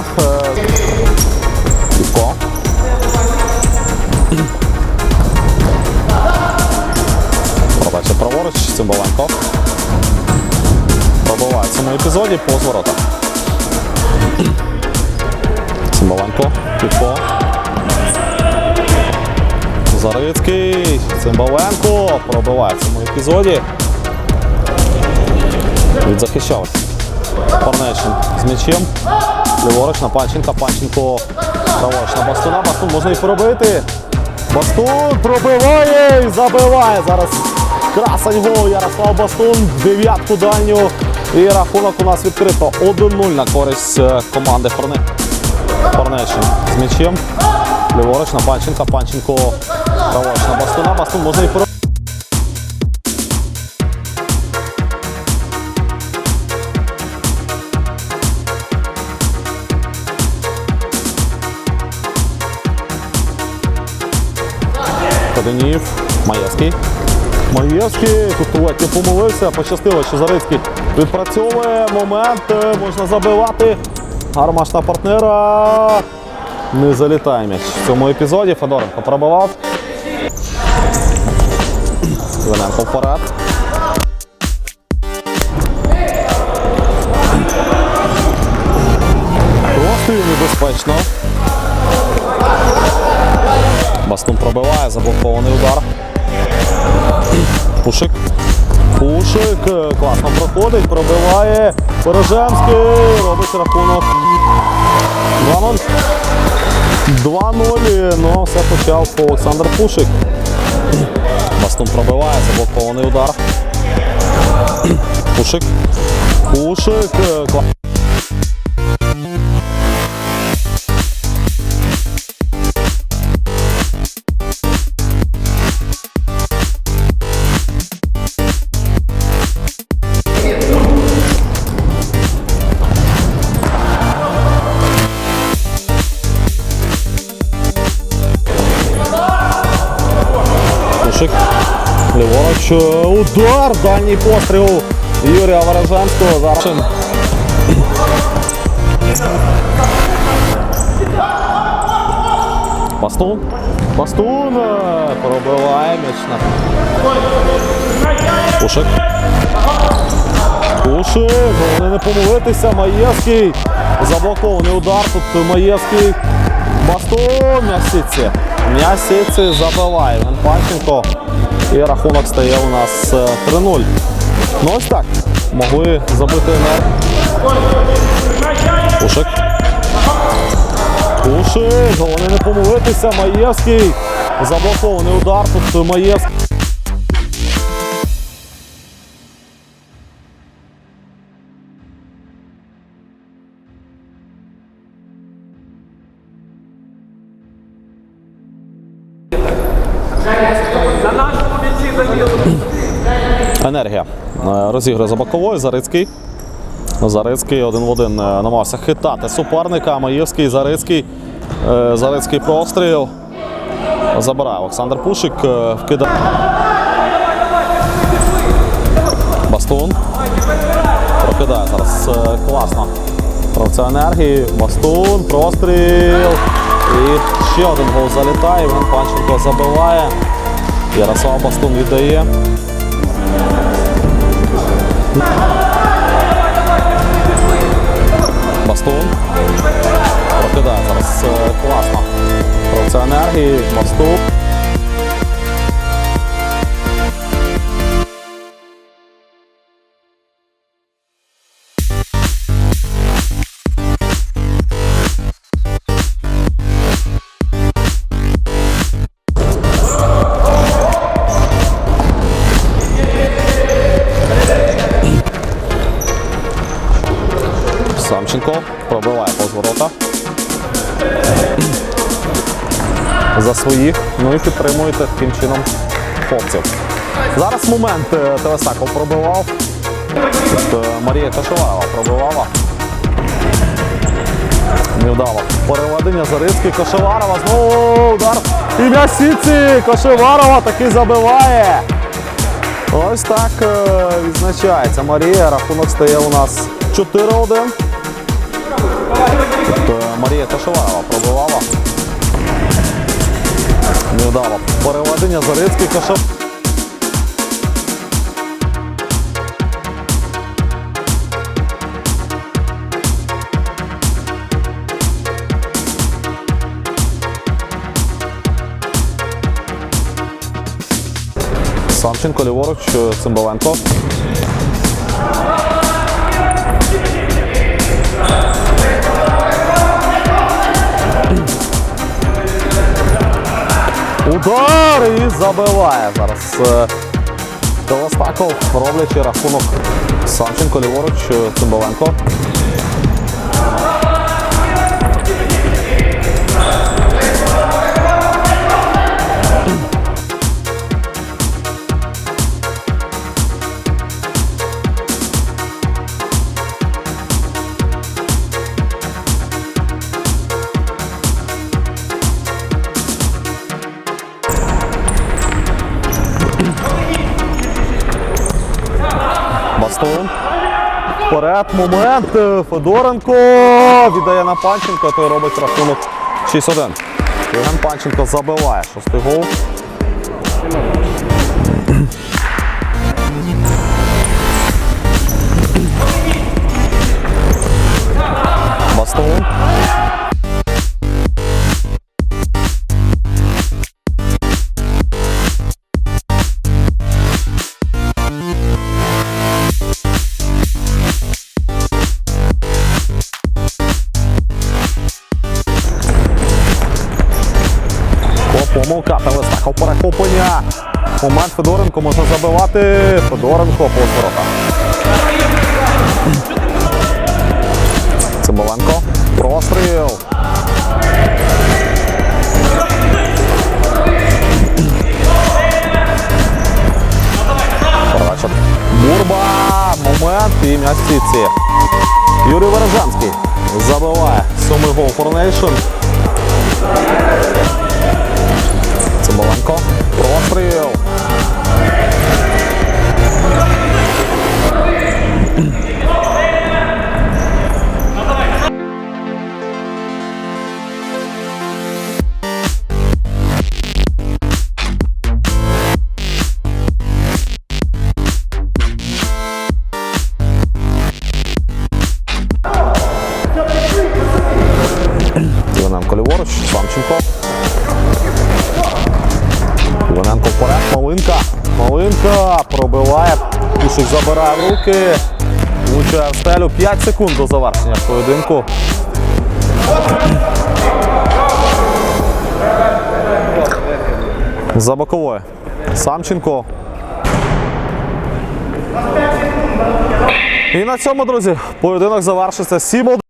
Е, Ліпко. Подача праворуч, Цимбаленко. Пробиває в цьому епізоді по зворотах. Цимбаленко, Ліпко. Зарицький, Цимбаленко пробиває в цьому епізоді. Відзахищав. Парнечин з м'ячем. Ліворуч на Панченка. Панченко праворуч на Бастуна. Бастун можна і пробити. Бастун пробиває і забиває. Зараз красень гол Ярослав Бастун. Дев'ятку дальню. І рахунок у нас відкрито 1-0 на користь е, команди Парне... Парнечин з м'ячем. Ліворуч на Панченка. Панченко праворуч на Бастуна. Бастун можна і пробити. Каденів, Маєвський. Маєвський, ледь не помилився, пощастило, що Зарицький відпрацьовує момент, е, можна забивати. Гармаш на партнера. Не залітає м'яч. В цьому епізоді Федоренко пробивав. Іваненко вперед. Бастун пробиває, заблокований удар. Пушик. Пушик е, класно проходить, пробиває. Порожемський робить рахунок. 2-0. 2-0. Ну, все почав Олександр Пушик. Бастун пробиває, заблокований удар. Пушик. Пушик. е, Пушик. Ліворуч. Удар. Дальній постріл Юрія Ворожанського. Зараз. Бастун. Бастун пробиває м'яч на. Пушик. Пушик. Головне не помилитися. Маєвський. Заблокований удар. Тут Маєвський. Бастун. М'ясиці. М'ясиці забиває. Панченко. І рахунок стає у нас е, 3-0. Ну ось так. Могли забити на Пушик. Пушик. Головне не помилитися. Маєвський. Заблокований удар. Тут Маєвський. Енергія. Е, Розігрує за боковою. Зарицький. Зарицький один в один е, намагався хитати суперника. Маєвський, Зарицький. Е, Зарицький простріл. Забирає Олександр Пушик. Вкидає. Бастун. Прокидає зараз класно. Гравця енергії. Бастун, простріл. І ще один гол залітає. Іван Панченко забиває. Ярослав Бастун віддає. Бастун. Прокидає зараз класно. Про це енергії. Бастун. Самченко пробиває повз. За своїх. Ну і підтримуєте таким чином хлопців. Зараз момент е, Телесаков пробивав. Тут е, Марія Кашеварова пробивала. Невдало. Переведення Зарицький, Кошеварова. Знову удар. І м'ясіці. Кошеварова таки забиває. Ось так е, відзначається Марія. Рахунок стає у нас 4-1. Марія Кашеварова пробивала. Невдало переведення Зарицький Кашев. Самченко ліворуч, Цимбаленко. Удар і забиває зараз. е, Телестаков, роблячи рахунок Санченко ліворуч, е, Цимбаленко. Бастун. Вперед, момент. Федоренко віддає на Панченка, той робить рахунок 6-1. Євген Панченко забиває шостий гол. Бастун. Момент Федоренко може забивати. Федоренко по воротах. Цимбаленко. Простріл. Бурба. Момент і м'яч сітці. Юрій Вережанський забиває сьомий гол Coronation. Цимбаленко. Простріл. Іваненко ліворуч, Самченко. Іваненко вперед, Малинка. Малинка пробиває. Пушик забирає руки. Влучає в стелю. 5 секунд до завершення поєдинку. За боковою. Самченко. І на цьому, друзі, поєдинок завершиться 7